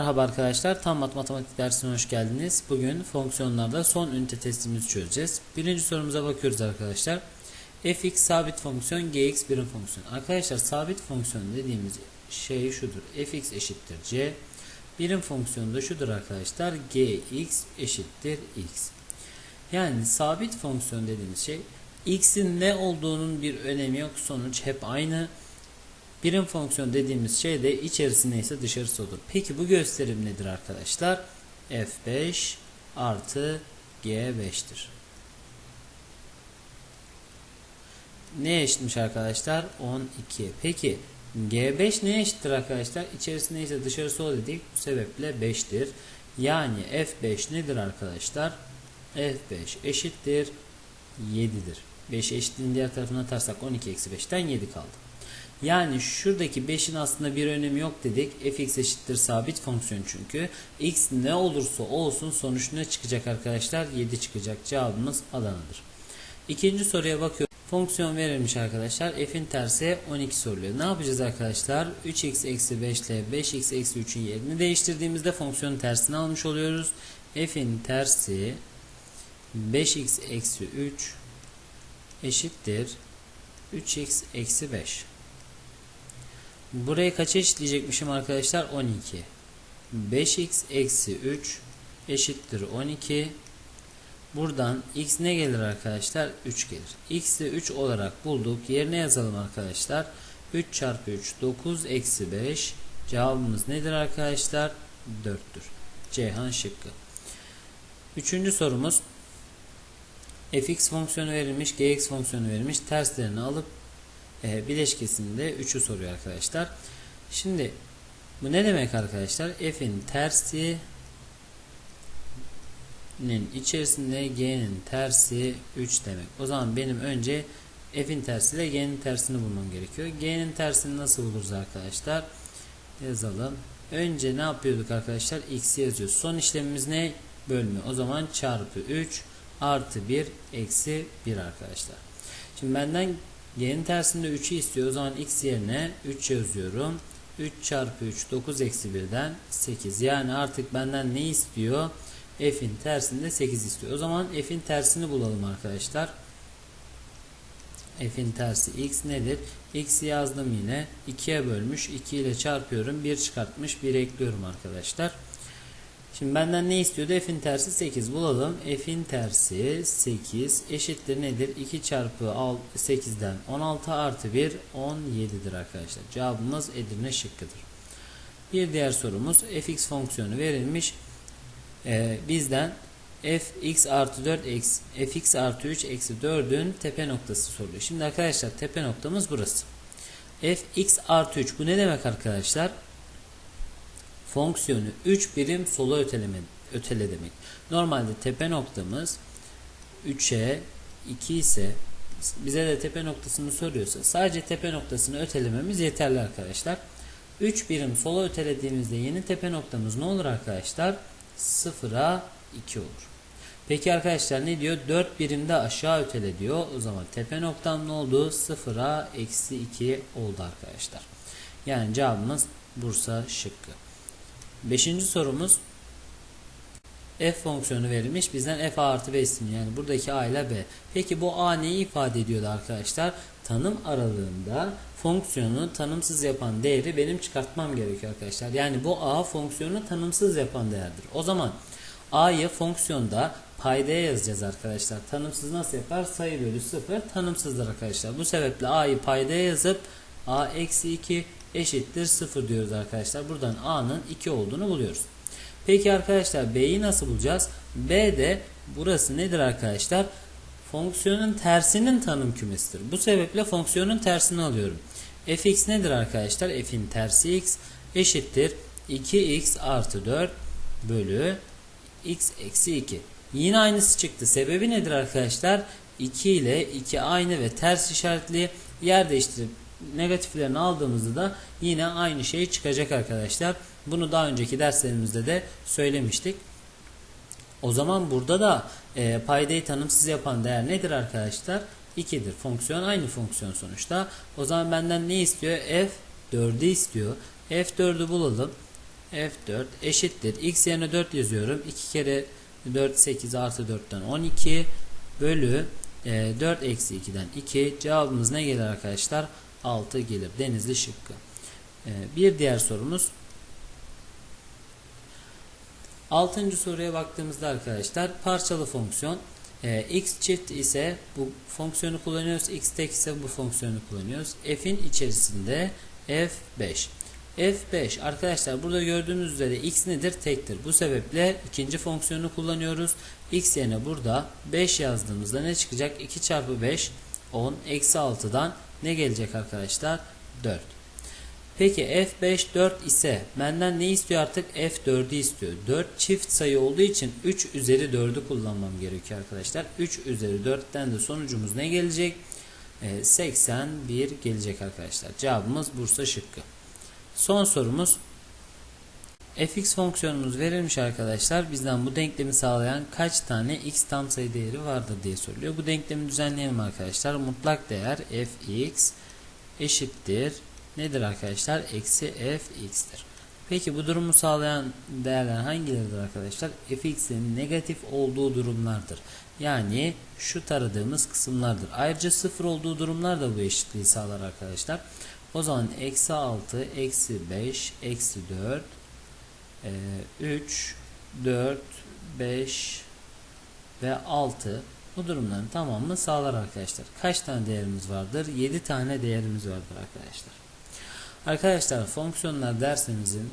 Merhaba arkadaşlar, tam matematik dersine hoş geldiniz. Bugün fonksiyonlarda son ünite testimizi çözeceğiz. Birinci sorumuza bakıyoruz arkadaşlar. fx sabit fonksiyon, gx birim fonksiyon. Arkadaşlar sabit fonksiyon dediğimiz şey şudur. fx eşittir c. Birim fonksiyon da şudur arkadaşlar. gx eşittir x. Yani sabit fonksiyon dediğimiz şey x'in ne olduğunun bir önemi yok. Sonuç hep aynı. Birim fonksiyon dediğimiz şey de içerisinde ise dışarısı olur. Peki bu gösterim nedir arkadaşlar? f5 artı g5'tir. Ne eşitmiş arkadaşlar? 12. Peki g5 ne eşittir arkadaşlar? İçerisinde ise dışarısı o dedik. Bu sebeple 5'tir. Yani f5 nedir arkadaşlar? f5 eşittir 7'dir. 5 eşitliğin diğer tarafına atarsak 12 eksi 5'ten 7 kaldı. Yani şuradaki 5'in aslında bir önemi yok dedik. fx eşittir sabit fonksiyon çünkü. x ne olursa olsun sonuç ne çıkacak arkadaşlar? 7 çıkacak. Cevabımız Adana'dır. İkinci soruya bakıyorum. Fonksiyon verilmiş arkadaşlar. f'in tersi 12 soruluyor. Ne yapacağız arkadaşlar? 3x eksi 5 ile 5x eksi 3'ün yerini değiştirdiğimizde fonksiyonun tersini almış oluyoruz. f'in tersi 5x eksi 3 eşittir 3x eksi 5. Burayı kaça eşitleyecekmişim arkadaşlar? 12. 5x eksi 3 eşittir 12. Buradan x ne gelir arkadaşlar? 3 gelir. x'i 3 olarak bulduk. Yerine yazalım arkadaşlar. 3 çarpı 3 9 eksi 5. Cevabımız nedir arkadaşlar? 4'tür. Ceyhan şıkkı. Üçüncü sorumuz fx fonksiyonu verilmiş, gx fonksiyonu verilmiş. Terslerini alıp e, bileşkesinde 3'ü soruyor arkadaşlar. Şimdi bu ne demek arkadaşlar? F'in tersi nin içerisinde g'nin tersi 3 demek. O zaman benim önce f'in tersi ile g'nin tersini bulmam gerekiyor. G'nin tersini nasıl buluruz arkadaşlar? Yazalım. Önce ne yapıyorduk arkadaşlar? X'i yazıyoruz. Son işlemimiz ne? Bölme. O zaman çarpı 3 artı 1 eksi 1 arkadaşlar. Şimdi benden Y'nin tersinde 3'ü istiyor. O zaman x yerine 3 yazıyorum. 3 çarpı 3 9 eksi 1'den 8. Yani artık benden ne istiyor? F'in tersinde 8 istiyor. O zaman F'in tersini bulalım arkadaşlar. F'in tersi x nedir? X'i yazdım yine. 2'ye bölmüş. 2 ile çarpıyorum. 1 çıkartmış. 1 ekliyorum arkadaşlar. Şimdi benden ne istiyordu? F'in tersi 8 bulalım. F'in tersi 8 eşittir nedir? 2 çarpı 8'den 16 artı 1 17'dir arkadaşlar. Cevabımız Edirne şıkkıdır. Bir diğer sorumuz fx fonksiyonu verilmiş. Ee, bizden fx artı 4 eksi, fx artı 3 eksi 4'ün tepe noktası soruluyor. Şimdi arkadaşlar tepe noktamız burası. fx artı 3 bu ne demek arkadaşlar? Fonksiyonu 3 birim sola öteleme, ötele demek. Normalde tepe noktamız 3'e 2 ise bize de tepe noktasını soruyorsa sadece tepe noktasını ötelememiz yeterli arkadaşlar. 3 birim sola ötelediğimizde yeni tepe noktamız ne olur arkadaşlar? 0'a 2 olur. Peki arkadaşlar ne diyor? 4 birimde aşağı ötele diyor. O zaman tepe noktam ne oldu? 0'a eksi 2 oldu arkadaşlar. Yani cevabımız Bursa şıkkı. Beşinci sorumuz f fonksiyonu verilmiş. Bizden f artı b isteniyor. Yani buradaki a ile b. Peki bu a neyi ifade ediyordu arkadaşlar? Tanım aralığında fonksiyonu tanımsız yapan değeri benim çıkartmam gerekiyor arkadaşlar. Yani bu a fonksiyonu tanımsız yapan değerdir. O zaman a'yı fonksiyonda paydaya yazacağız arkadaşlar. Tanımsız nasıl yapar? Sayı bölü 0 tanımsızdır arkadaşlar. Bu sebeple a'yı paydaya yazıp a eksi 2 eşittir 0 diyoruz arkadaşlar. Buradan a'nın 2 olduğunu buluyoruz. Peki arkadaşlar b'yi nasıl bulacağız? b de burası nedir arkadaşlar? Fonksiyonun tersinin tanım kümesidir. Bu sebeple fonksiyonun tersini alıyorum. fx nedir arkadaşlar? f'in tersi x eşittir 2x artı 4 bölü x eksi 2. Yine aynısı çıktı. Sebebi nedir arkadaşlar? 2 ile 2 aynı ve ters işaretli yer değiştirip negatiflerini aldığımızda da yine aynı şey çıkacak arkadaşlar. Bunu daha önceki derslerimizde de söylemiştik. O zaman burada da e, paydayı tanımsız yapan değer nedir arkadaşlar? 2'dir. Fonksiyon aynı fonksiyon sonuçta. O zaman benden ne istiyor? F 4'ü istiyor. F4'ü bulalım. F4 eşittir. X yerine 4 yazıyorum. 2 kere 4 8 artı 4'ten 12 bölü e, 4 eksi 2'den 2. Cevabımız ne gelir arkadaşlar? 6 gelir. Denizli şıkkı. E, bir diğer sorumuz. Altıncı soruya baktığımızda arkadaşlar parçalı fonksiyon e, x çift ise bu fonksiyonu kullanıyoruz. x tek ise bu fonksiyonu kullanıyoruz. f'in içerisinde f5. f5 arkadaşlar burada gördüğünüz üzere x nedir? Tektir. Bu sebeple ikinci fonksiyonu kullanıyoruz. x yerine burada 5 yazdığımızda ne çıkacak? 2 çarpı 5 10 eksi 6'dan ne gelecek arkadaşlar? 4. Peki f5 4 ise benden ne istiyor artık? f4'ü istiyor. 4 çift sayı olduğu için 3 üzeri 4'ü kullanmam gerekiyor arkadaşlar. 3 üzeri 4'ten de sonucumuz ne gelecek? Ee, 81 gelecek arkadaşlar. Cevabımız Bursa şıkkı. Son sorumuz fx fonksiyonumuz verilmiş arkadaşlar. Bizden bu denklemi sağlayan kaç tane x tam sayı değeri vardır diye soruluyor. Bu denklemi düzenleyelim arkadaşlar. Mutlak değer fx eşittir nedir arkadaşlar? Eksi fx'tir. Peki bu durumu sağlayan değerler hangileridir arkadaşlar? fx'in negatif olduğu durumlardır. Yani şu taradığımız kısımlardır. Ayrıca sıfır olduğu durumlar da bu eşitliği sağlar arkadaşlar. O zaman eksi 6, eksi 5, eksi 4, 3, 4, 5 ve 6 bu durumların tamamını sağlar arkadaşlar. Kaç tane değerimiz vardır? 7 tane değerimiz vardır arkadaşlar. Arkadaşlar fonksiyonlar dersimizin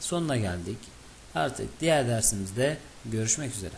sonuna geldik. Artık diğer dersimizde görüşmek üzere.